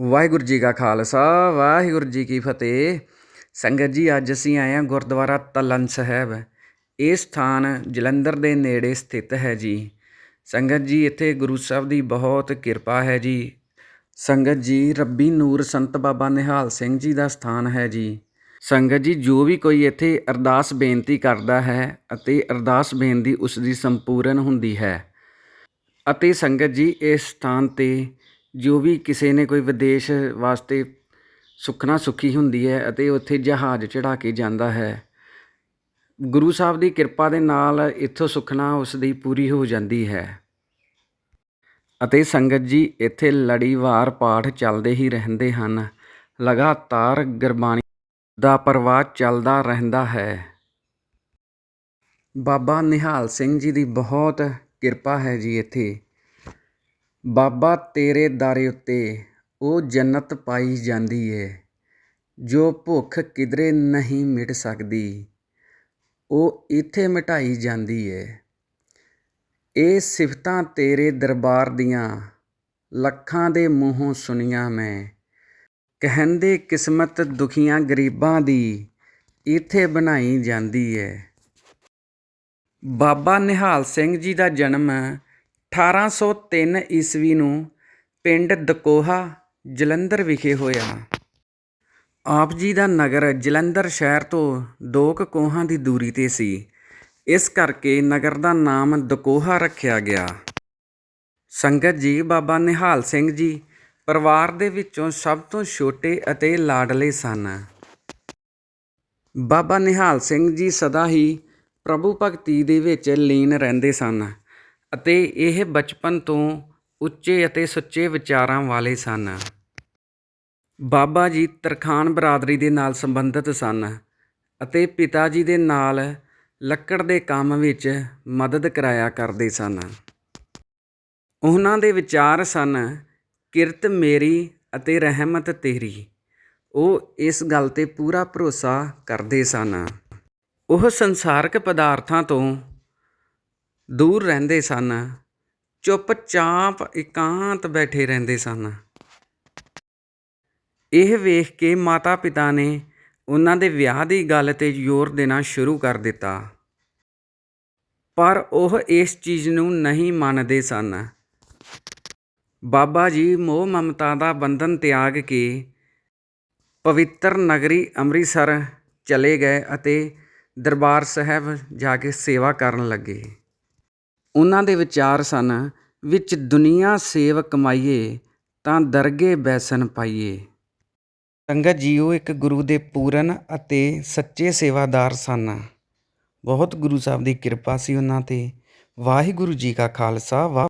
ਵਾਹਿਗੁਰੂ ਜੀ ਕਾ ਖਾਲਸਾ, ਵਾਹਿਗੁਰੂ ਜੀ ਕੀ ਫਤਿਹ। ਸੰਗਤ ਜੀ, ਅੱਜ ਅਸੀਂ ਆਏ ਹਾਂ ਗੁਰਦੁਆਰਾ ਤਲਨ ਸਾਹਿਬ। ਇਹ ਸਥਾਨ ਜਲੰਧਰ ਦੇ ਨੇੜੇ ਸਥਿਤ ਹੈ ਜੀ। ਸੰਗਤ ਜੀ, ਇੱਥੇ ਗੁਰੂ ਸਾਹਿਬ ਦੀ ਬਹੁਤ ਕਿਰਪਾ ਹੈ ਜੀ। ਸੰਗਤ ਜੀ, ਰੱਬੀ ਨੂਰ ਸੰਤ ਬਾਬਾ ਨਿਹਾਲ ਸਿੰਘ ਜੀ ਦਾ ਸਥਾਨ ਹੈ ਜੀ। ਸੰਗਤ ਜੀ, ਜੋ ਵੀ ਕੋਈ ਇੱਥੇ ਅਰਦਾਸ ਬੇਨਤੀ ਕਰਦਾ ਹੈ ਅਤੇ ਅਰਦਾਸ ਬੇਨਤੀ ਉਸ ਦੀ ਸੰਪੂਰਨ ਹੁੰਦੀ ਹੈ। ਅਤੇ ਸੰਗਤ ਜੀ, ਇਸ ਸਥਾਨ ਤੇ ਜੋ ਵੀ ਕਿਸੇ ਨੇ ਕੋਈ ਵਿਦੇਸ਼ ਵਾਸਤੇ ਸੁਖਨਾ ਸੁੱਖੀ ਹੁੰਦੀ ਹੈ ਅਤੇ ਉੱਥੇ ਜਹਾਜ਼ ਚੜ੍ਹਾ ਕੇ ਜਾਂਦਾ ਹੈ, ਗੁਰੂ ਸਾਹਿਬ ਦੀ ਕਿਰਪਾ ਦੇ ਨਾਲ ਇੱਥੋਂ ਸੁੱਖਨਾ ਉਸ ਦੀ ਪੂਰੀ ਹੋ ਜਾਂਦੀ ਹੈ। ਅਤੇ ਸੰਗਤ ਜੀ, ਇੱਥੇ ਲੜੀਵਾਰ ਪਾਠ ਚੱਲਦੇ ਹੀ ਰਹਿੰਦੇ ਹਨ। ਲਗਾਤਾਰ ਗੁਰਬਾਣੀ ਦਾ ਪ੍ਰਵਾਹ ਚੱਲਦਾ ਰਹਿੰਦਾ ਹੈ। ਬਾਬਾ ਨਿਹਾਲ ਸਿੰਘ ਜੀ ਦੀ ਬਹੁਤ ਕਿਰਪਾ ਹੈ ਜੀ ਇੱਥੇ। ਬਾਬਾ ਤੇਰੇ ਦਾਰੇ ਉੱਤੇ ਉਹ ਜੰਨਤ ਪਾਈ ਜਾਂਦੀ ਏ, ਜੋ ਭੁੱਖ ਕਿਧਰੇ ਨਹੀਂ ਮਿਟ ਸਕਦੀ। ਉਹ ਇੱਥੇ ਮਿਟਾਈ ਜਾਂਦੀ ਏ। ਇਹ ਸਿਫਤਾਂ ਤੇਰੇ ਦਰਬਾਰ ਦੀਆਂ ਲੱਖਾਂ ਦੇ ਮੂੰਹੋਂ ਸੁਣੀਆਂ ਮੈਂ। ਕਹਿੰਦੇ ਕਿਸਮਤ ਦੁਖੀਆਂ ਗਰੀਬਾਂ ਦੀ ਇੱਥੇ ਬਣਾਈ ਜਾਂਦੀ ਏ। ਬਾਬਾ ਨਿਹਾਲ ਸਿੰਘ ਜੀ ਦਾ ਜਨਮ 1803 ਈਸਵੀ ਨੂੰ ਪਿੰਡ ਦਕੋਹਾ ਜਲੰਧਰ ਵਿਖੇ ਹੋਇਆ। ਆਪ ਜੀ ਦਾ ਨਗਰ ਜਲੰਧਰ ਸ਼ਹਿਰ ਤੋਂ ਦੋ ਕੁ ਕੋਹਾਂ ਦੀ ਦੂਰੀ ਤੇ ਸੀ। ਇਸ ਕਰਕੇ ਨਗਰ ਦਾ ਨਾਮ ਦਕੋਹਾ ਰੱਖਿਆ ਗਿਆ। ਸੰਗਤ ਜੀ, ਬਾਬਾ ਨਿਹਾਲ ਸਿੰਘ ਜੀ ਪਰਿਵਾਰ ਦੇ ਵਿੱਚੋਂ ਸਭ ਤੋਂ ਛੋਟੇ ਅਤੇ ਲਾਡਲੇ ਸਨ। ਬਾਬਾ ਨਿਹਾਲ ਸਿੰਘ ਜੀ ਸਦਾ ਹੀ ਪ੍ਰਭੂ ਭਗਤੀ ਦੇ ਵਿੱਚ ਲੀਨ ਰਹਿੰਦੇ ਸਨ। ਅਤੇ ਇਹ ਬਚਪਨ ਤੋਂ ਉੱਚੇ ਅਤੇ ਸੁੱਚੇ ਵਿਚਾਰਾਂ ਵਾਲੇ ਸਨ। ਬਾਬਾ ਜੀ ਤਰਖਾਣ ਬਰਾਦਰੀ ਦੇ ਨਾਲ ਸੰਬੰਧਿਤ ਸਨ ਅਤੇ ਪਿਤਾ ਜੀ ਦੇ ਨਾਲ ਲੱਕੜ ਦੇ ਕੰਮ ਵਿੱਚ ਮਦਦ ਕਰਾਇਆ ਕਰਦੇ ਸਨ। ਉਹਨਾਂ ਦੇ ਵਿਚਾਰ ਸਨ, ਕਿਰਤ ਮੇਰੀ ਅਤੇ ਰਹਿਮਤ ਤੇਰੀ। ਉਹ ਇਸ ਗੱਲ ਤੇ ਪੂਰਾ ਭਰੋਸਾ ਕਰਦੇ ਸਨ। ਉਹ ਸੰਸਾਰਕ ਪਦਾਰਥਾਂ ਤੋਂ ਦੂਰ ਰਹਿੰਦੇ ਸਨ। ਚੁੱਪਚਾਪ ਇਕਾਂਤ ਬੈਠੇ ਰਹਿੰਦੇ ਸਨ। ਇਹ ਵੇਖ ਕੇ ਮਾਤਾ ਪਿਤਾ ਨੇ ਉਹਨਾਂ ਦੇ ਵਿਆਹ ਦੀ ਗੱਲ ਤੇ ਜ਼ੋਰ ਦੇਣਾ ਸ਼ੁਰੂ ਕਰ ਦਿੱਤਾ। ਪਰ ਉਹ ਇਸ ਚੀਜ਼ ਨੂੰ ਨਹੀਂ ਮੰਨਦੇ ਸਨ। ਬਾਬਾ ਜੀ ਮੋਹ ਮਮਤਾ ਦਾ ਬੰਧਨ ਤਿਆਗ ਕੇ ਪਵਿੱਤਰ ਨਗਰੀ ਅੰਮ੍ਰਿਤਸਰ ਚਲੇ ਗਏ ਅਤੇ ਦਰਬਾਰ ਸਾਹਿਬ ਜਾ ਕੇ ਸੇਵਾ ਕਰਨ ਲੱਗੇ। ਉਹਨਾਂ ਦੇ ਵਿਚਾਰ ਸਨ, ਵਿੱਚ ਦੁਨੀਆ ਸੇਵ ਕਮਾਈਏ ਤਾਂ ਦਰਗੇ ਬੈਸਨ ਪਾਈਏ। ਸੰਗਤ ਜੀਓ, ਇੱਕ ਗੁਰੂ ਦੇ ਪੂਰਨ ਅਤੇ ਸੱਚੇ ਸੇਵਾਦਾਰ ਸਨ। ਬਹੁਤ ਗੁਰੂ ਸਾਹਿਬ ਦੀ ਕਿਰਪਾ ਸੀ ਉਹਨਾਂ ਤੇ। ਵਾਹਿਗੁਰੂ ਜੀ ਕਾ ਖਾਲਸਾ, ਵਾਹ